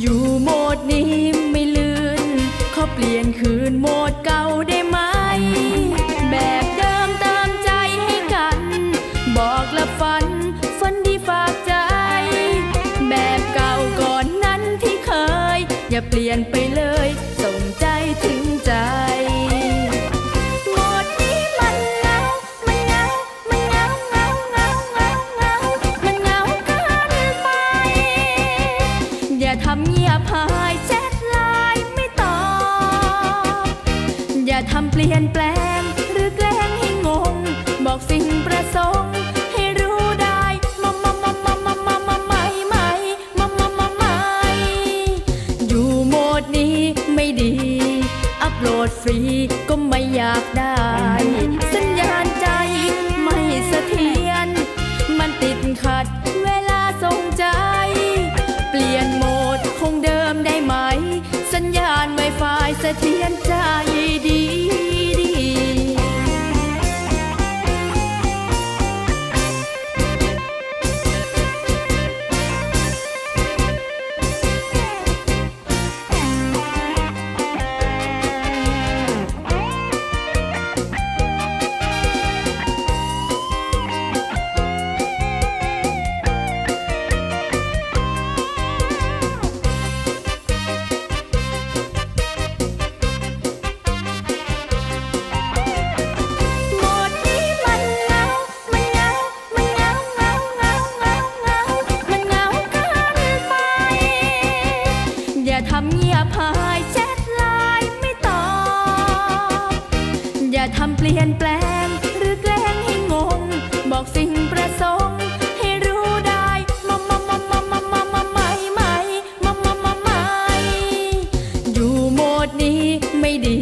อยู่โหมดนี้ไม่เลื่อนขอเปลี่ยนคืนโหมดเก่าได้ไหม แบบเดิมเติมใจให้กัน บอกและฝัน ฝันที่ฝากใจ แบบเก่าก่อนนั้นที่เคย อย่าเปลี่ยนไปเลย อย่าทำเงียบหายแชทไลน์ไม่ตอบ อย่าทำเปลี่ยนแปลง หรือแกล้งให้งง บอกสิ่งประสงค์ให้รู้ได้มามามามามามามาไม่ไม่มามามาไม่อยู่โหมดนี้ไม่ดี อัปโหลดฟรีก็ไม่อยากได้ อย่าทำเปลี่ยนแปลง หรือแกล้งให้งง บอกสิ่งประสงค์ให้รู้ได้มามามามามามามาไม่ไม่มามามาไม่อยู่โหมดนี้ไม่ดี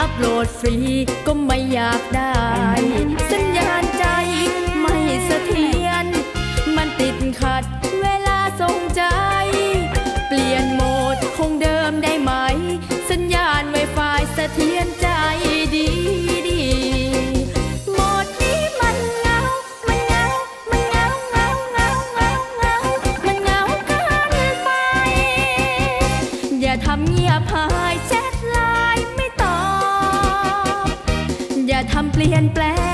อัพโหลดฟรีก็ไม่อยากได้ ทำเปลี่ยนแปลง